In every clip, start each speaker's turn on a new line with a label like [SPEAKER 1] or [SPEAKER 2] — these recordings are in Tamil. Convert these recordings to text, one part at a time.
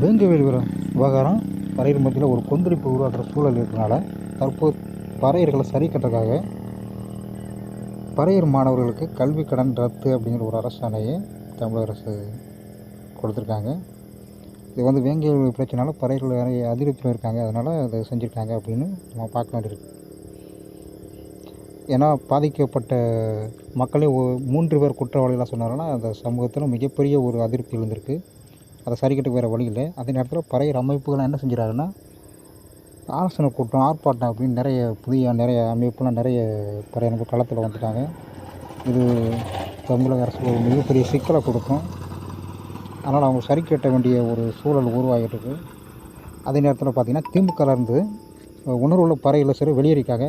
[SPEAKER 1] வேங்கவேல் விவ- விவகாரம் பறையர் மத்தியில் ஒரு கொந்தளிப்பு உருவாக்குற சூழல் இருக்கிறனால தற்போது பறையர்களை சரி கட்டுறதுக்காக பறையர் மாணவர்களுக்கு கல்வி கடன் ரத்து அப்படிங்கிற ஒரு அரசாணையை தமிழக அரசு கொடுத்துருக்காங்க. இது வந்து வேங்கவேல் பிரச்சனால பறையர்கள் நிறைய அதிருப்தியில் இருக்காங்க. அதனால் அதை செஞ்சுருக்காங்க அப்படின்னு நம்ம பார்க்க வேண்டியிருக்கு. ஏன்னா பாதிக்கப்பட்ட மக்களே மூன்று பேர் குற்றவாளிகளாக சொன்னாங்கன்னா அந்த சமூகத்தில் மிகப்பெரிய ஒரு அதிருப்தி இருந்திருக்கு. அதை சரிக்கட்டுக்கு வேறு வழி இல்லை. அதே நேரத்தில் பறையர் அமைப்புகள் என்ன செஞ்சுறாருன்னா ஆலோசனை கூட்டம் ஆர்ப்பாட்டம் அப்படின்னு நிறைய புதிய நிறைய அமைப்புலாம் நிறைய பழைய அமைப்பு களத்தில் வந்துட்டாங்க. இது தமிழக அரசு ஒரு மிகப்பெரிய சிக்கலை கொடுக்கும். அதனால் அவங்க சரி கட்ட வேண்டிய ஒரு சூழல் உருவாகிட்டு அதே நேரத்தில் பார்த்திங்கன்னா திமுகலேருந்து உணர்வுள்ள பறையில் சரி வெளியேறிக்காங்க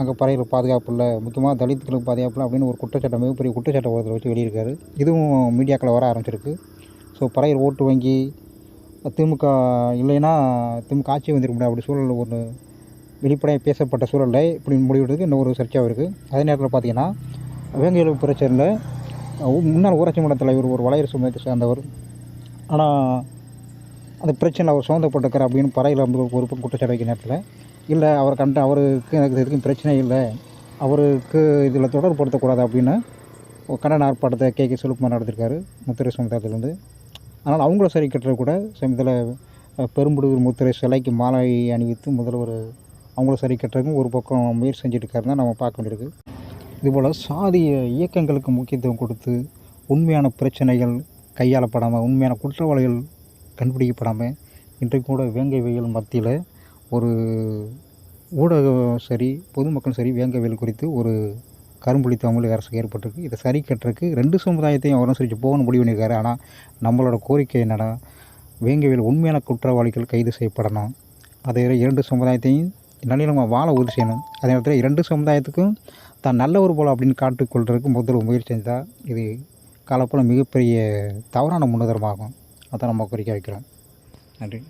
[SPEAKER 1] அங்கே பறையில் பாதுகாப்பு இல்லை. முக்கியமாக தலித்துகளுக்கு பாதுகாப்பு இல்லை அப்படின்னு ஒரு குற்றச்சாட்டை மிகப்பெரிய குற்றச்சாட்டை ஒருத்தர் வச்சு வெளியிருக்காரு இதுவும் மீடியாக்களை வர ஆரம்பிச்சிருக்கு. ஸோ பறையர் ஓட்டு வங்கி திமுக இல்லைன்னா திமுக ஆட்சி வந்திருக்க முடியாது. அப்படி சூழல் ஒன்று வெளிப்படையாக பேசப்பட்ட சூழலில் இப்படி முடிவெடுக்கு இன்னும் ஒரு சர்ச்சையாக இருக்குது அதே நேரத்தில் பார்த்தீங்கன்னா வேங்கையில் பிரச்சனையில் முன்னாள் ஊராட்சி மன்ற தலைவர் ஒரு வளையர் சமூகத்தை சேர்ந்தவர். ஆனால் அந்த பிரச்சனை அவர் சுதந்திரப்பட்டிருக்கார் அப்படின்னு பறையில் வந்து ஒரு குற்றச்சாட்டு வைக்கிற நேரத்தில் இல்லை அவர் கண்ட அவருக்கு எனக்கு எதுக்கும் பிரச்சனை இல்லை. அவருக்கு இதில் தொடர்புபடுத்தக்கூடாது அப்படின்னு கண்டன ஆர்ப்பாட்டத்தை கே கே செல்வகுமார் நடத்திருக்காரு. முத்திரை சமுதாயத்திலேருந்து அதனால் அவங்கள சரி கட்டுறது கூட சமயத்தில் பெரும்புடூர் முத்திரை சிலைக்கு மாலை அணிவித்து முதல்வர் அவங்கள சரி கட்டுறதுக்கும் ஒரு பக்கம் முயற்சி செஞ்சுட்டு தான் நம்ம பார்க்க வேண்டியிருக்கு. இதுபோல் சாதிய இயக்கங்களுக்கு முக்கியத்துவம் கொடுத்து உண்மையான பிரச்சனைகள் கையாளப்படாமல் உண்மையான குற்றவாளிகள் கண்டுபிடிக்கப்படாமல் இன்றைக்கு கூட வேங்கை வெயில் மத்தியில் ஒரு ஊடகம் சரி பொதுமக்கள் சரி வேங்கை வெயில் குறித்து ஒரு கரும்புலி தமிழக அரசுக்கு ஏற்பட்டிருக்கு. இதை சரி கட்டுறதுக்கு ரெண்டு சமுதாயத்தையும் அவர் அனுசரித்து போகணும் முடிவு பண்ணியிருக்காரு. ஆனால் நம்மளோட கோரிக்கை என்னென்னா வேங்கவியல் உண்மையான குற்றவாளிகள் கைது செய்யப்படணும். அதே இரண்டு சமுதாயத்தையும் நல்லினமாக வாழ உறுதி செய்யணும். அதே நேரத்தில் இரண்டு சமுதாயத்துக்கும் தான் நல்லவர் போல அப்படின்னு காட்டிக்கொள்றதுக்கு முதல்ல முயற்சி செஞ்சால் இது காலப்போல் மிகப்பெரிய தவறான முன்னுதாரணமாகும். அதான் நம்ம கோரிக்கை வைக்கிறோம். நன்றி.